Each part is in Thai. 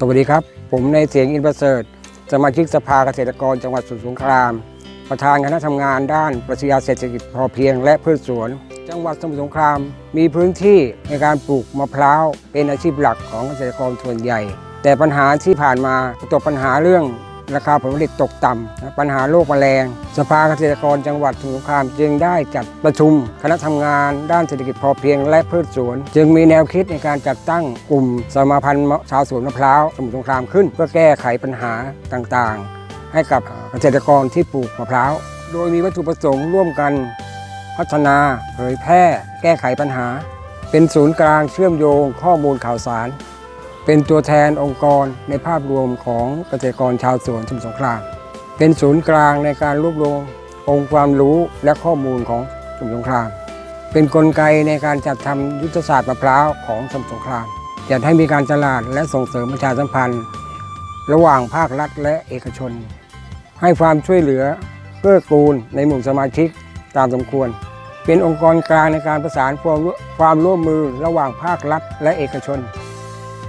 สวัสดีครับ ผมในเสียงอินประเสริฐ สมาชิกสภาเกษตรกรจังหวัดสุสงคราม ประธานคณะทำงานด้านปรัชญาเศรษฐกิจพอเพียงและพืชสวน จังหวัดสมุทรสงคราม มีพื้นที่ในการปลูกมะพร้าวเป็นอาชีพหลักของเกษตรกรส่วนใหญ่ แต่ปัญหาที่ผ่านมาประสบปัญหาเรื่อง ราคาผลผลิตตกต่ำปัญหาโรคแมลง สภาเกษตรกรจังหวัดสมุทรสงครามจึงได้จัดประชุม คณะทำงานด้านเศรษฐกิจพอเพียงและพืชสวน จึงมีแนวคิดในการจัดตั้งกลุ่มสมาพันธ์ชาวสวนมะพร้าวสมุทรสงครามขึ้น เพื่อแก้ไขปัญหาต่างๆ ให้กับเกษตรกรที่ปลูกมะพร้าวโดยมีวัตถุประสงค์ร่วมกัน พัฒนาเผยแพร่ แก้ไขปัญหา เป็นศูนย์กลางเชื่อมโยงข้อมูลข่าวสาร เป็นตัวแทนองค์กรในภาพรวมของเกษตรกรชาวสวนสมุทรสงครามเป็นศูนย์กลางในการรวบรวมองค์ความรู้และข้อมูลของสมุทรสงคราม เป็นนกลไกในการจัดทำยุทธศาสตร์มะพร้าวของสมุทรสงครามจัดให้มีการตลาดและส่งเสริมประชาสัมพันธ์ ระหว่างภาครัฐและเอกชน ให้ความช่วยเหลือเกื้อกูลในหมู่สมาชิกตามสมควร เป็นองค์กรกลางในการประสานความร่วมมือระหว่างภาครัฐและเอกชน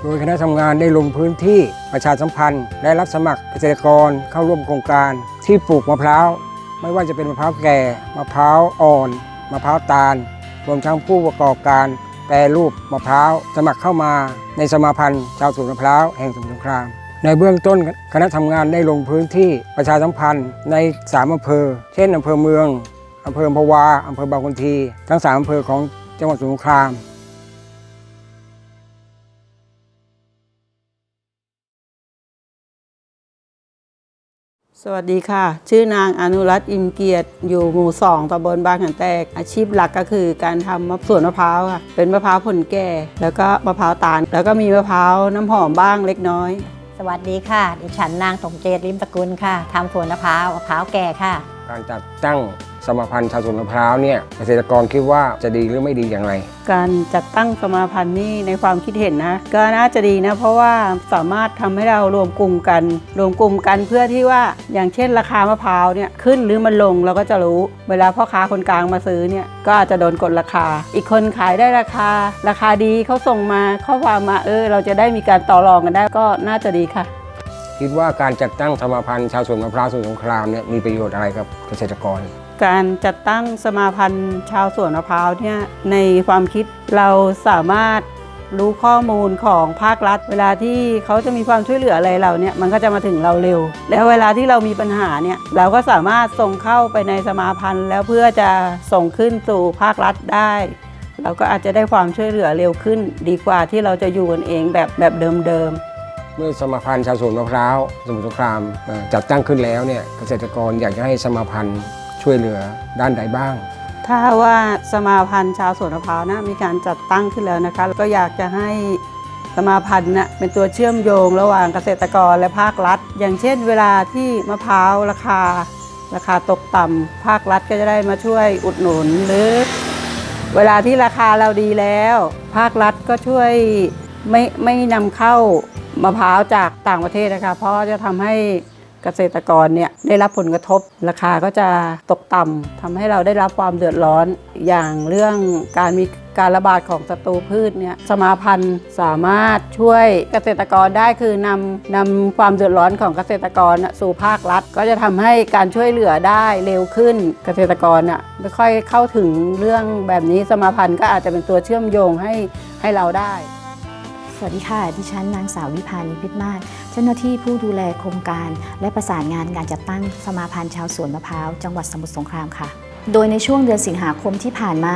โดยคณะทำงานได้ลงพื้นที่ประชาสัมพันธ์ และรับสมัครเกษตรกรเข้าร่วมโครงการ ที่ปลูกมะพร้าว ไม่ว่าจะเป็นมะพร้าวแก่ มะพร้าวอ่อน มะพร้าวตาล รวมทั้งผู้ประกอบการแปรรูปมะพร้าว สมัครเข้ามาในสมาพันธ์ ชาวสวนมะพร้าวแห่งสมุทรสงคราม ในเบื้องต้นคณะทำงานได้ลงพื้นที่ประชาสัมพันธ์ในสามอำเภอ เช่นอำเภอเมืองอำเภอพะวาอำเภอบางคนที ทั้งสามอำเภอของจังหวัดสมุทรสงคราม สวัสดีค่ะ ชื่อนางอนุรัตน์อิมเกียรติ อยู่หมู่สองตำบลบางขันแตก อาชีพหลักก็คือการทำมะสวนมะพร้าวค่ะ เป็นมะพร้าวผลแก่ แล้วก็มะพร้าวตาล แล้วก็มีมะพร้าวน้ำหอมบ้างเล็กน้อย สวัสดีค่ะ ดิฉันนางสมเจตริมตระกุลค่ะทำสวนมะพร้าวมะพร้าวแก่ค่ะ การจัดตั้ง สมาพันธ์ชาวสวนมะพร้าวเนี่ยเกษตรกรคิดว่าจะดีหรือไม่ดีอย่างไร การจัดตั้งสมาพันธ์นี่ในความคิดเห็นนะก็น่าจะดีนะเพราะว่าสามารถทำให้เรารวมกลุ่มกัน รวมกลุ่มกันเพื่อที่ว่าอย่างเช่น ราคามะพร้าวเนี่ยขึ้นหรือมันลงเราก็จะรู้ เวลาพ่อค้าคนกลางมาซื้อเนี่ยก็อาจจะโดนกดราคา อีกคนขายได้ราคา ราคาดีเขาส่งมาข้อความมาเออ เราจะได้มีการต่อรองกันได้ก็น่าจะดีค่ะคิดว่าการจัดตั้งสมาพันธ์ชาวสวนมะพร้าวสมุทรสงครามเนี่ยมีประโยชน์อะไรกับเกษตรกร การจัดตั้งสมาพันธ์ชาวสวนมะพร้าวเนี่ยในความคิดเราสามารถรู้ข้อมูลของภาครัฐ เวลาที่เขาจะมีความช่วยเหลืออะไรเราเนี่ยมันก็จะมาถึงเราเร็ว แล้วเวลาที่เรามีปัญหาเนี่ยเราก็สามารถส่งเข้าไปในสมาพันธ์ แล้วเพื่อจะส่งขึ้นสู่ภาครัฐได้ เราก็อาจจะได้ความช่วยเหลือเร็วขึ้น ดีกว่าที่เราจะอยู่กันเองแบบแบบเดิมๆเมื่อสมาพันธ์ชาวสวนมะพร้าวสมุทรสงครามจัดตั้งขึ้นแล้วเนี่ยเกษตรกรอยากจะให้สมาพันธ์ ช่วยเหลือด้านใดบ้าง ถ้าว่าสมาพันธ์ชาวสวนมะพร้าวนะมีการจัดตั้งขึ้นแล้วนะคะ ก็อยากจะให้สมาพันธ์นะเป็นตัวเชื่อมโยงระหว่างเกษตรกรและภาครัฐ อย่างเช่น เวลาที่มะพร้าวราคา ราคาตกต่ำภาครัฐก็จะได้มาช่วยอุดหนุนหรือ เวลาที่ราคาเราดีแล้ว ภาครัฐก็ช่วยไม่ไม่นำเข้ามะพร้าวจากต่างประเทศนะคะ เพราะจะทำให้ เกษตรกรเนี่ยได้รับผลกระทบ ราคาก็จะตกต่ำทำให้เราได้รับความเดือดร้อนอย่างเรื่องการมีการระบาดของศัตรูพืชเนี่ยสมาพันธ์สามารถช่วยเกษตรกรได้คือนำนำความเดือดร้อนของเกษตรกรสู่ภาครัฐ ก็จะทำให้การช่วยเหลือได้เร็วขึ้นเกษตรกรน่ะไม่ค่อยเข้าถึงเรื่องแบบนี้สมาพันธ์ก็อาจจะเป็นตัวเชื่อมโยงให้ให้เราได้ สวัสดีค่ะ ดิฉันนางสาววิพานิพิษมาศเจ้าหน้าที่ผู้ดูแลโครงการ และประสานงานการจัดตั้งสมาพันธ์ชาวสวนมะพร้าว จังหวัดสมุทรสงครามค่ะ โดยในช่วงเดือนสิงหาคมที่ผ่านมา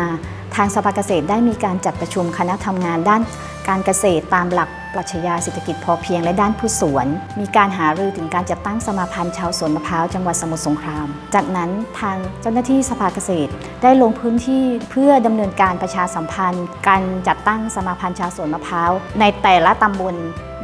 ทางสภาเกษตรได้มีการจัดประชุมคณะทำงานด้านการเกษตรตามหลักปรัชญาเศรษฐกิจพอเพียงและด้านพืชสวน มีการหารือถึงการจัดตั้งสมาพันธ์ชาวสวนมะพร้าวจังหวัดสมุทรสงคราม จากนั้นทางเจ้าหน้าที่สภาเกษตรได้ลงพื้นที่เพื่อดำเนินการประชาสัมพันธ์ การจัดตั้งสมาพันธ์ชาวสวนมะพร้าวในแต่ละตำบล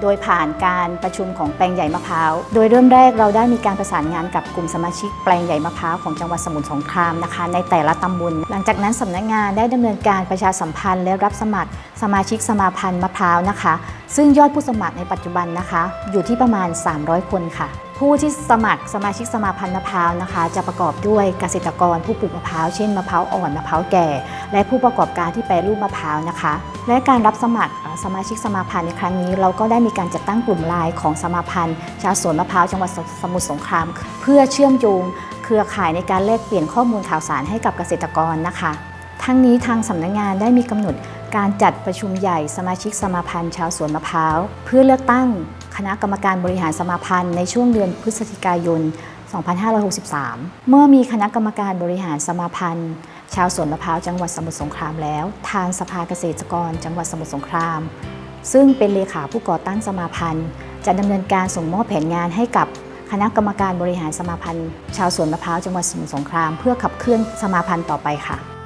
โดยผ่านการประชุมของแปลงใหญ่มะพร้าว โดยเริ่มแรกเราได้มีการประสานงานกับกลุ่มสมาชิกแปลงใหญ่มะพร้าวของจังหวัดสมุทรสงครามนะคะ ในแต่ละตำบล หลังจากนั้นสำนักงานได้ดำเนินการประชาสัมพันธ์และรับสมัครสมาชิกสมาพันธ์มะพร้าวนะคะ ซึ่งยอดผู้สมัครในปัจจุบันนะคะ อยู่ที่ประมาณ 300 คนค่ะ ผู้ที่สมัครสมาชิกสมาพันธ์มะพร้าวนะคะ จะประกอบด้วยเกษตรกรผู้ปลูกมะพร้าวเช่นมะพร้าวอ่อนมะพร้าวแก่ และผู้ประกอบการที่แปรรูปมะพร้าวนะคะ และการรับสมัครสมาชิกสมาพันธ์ในครั้งนี้ เราก็ได้มีการจัดตั้งกลุ่มไลน์ของสมาพันธ์ ชาวสวนมะพร้าวจังหวัดสมุทรสงคราม เพื่อเชื่อมโยงเครือข่ายในการแลกเปลี่ยนข้อมูลข่าวสารให้กับเกษตรกรนะคะ ทั้งนี้ทางสำนักงานได้มีกำหนดการจัดประชุมใหญ่สมาชิกสมาพันธ์ชาวสวนมะพร้าว เพื่อเลือกตั้งคณะกรรมการบริหารสมาพันธ์ในช่วงเดือนพฤศจิกายน 2563 เมื่อมีคณะกรรมการบริหารสมาพันธ์ ชาวสวนมะพร้าวจังหวัดสมุทรสงครามแล้ว ทางสภาเกษตรกรจังหวัดสมุทรสงคราม ซึ่งเป็นเลขาผู้ก่อตั้งสมาพันธ์ จะดำเนินการส่งมอบแผนงานให้กับคณะกรรมการบริหารสมาพันธ์ ชาวสวนมะพร้าวจังหวัดสมุทรสงคราม เพื่อขับเคลื่อนสมาพันธ์ต่อไปค่ะ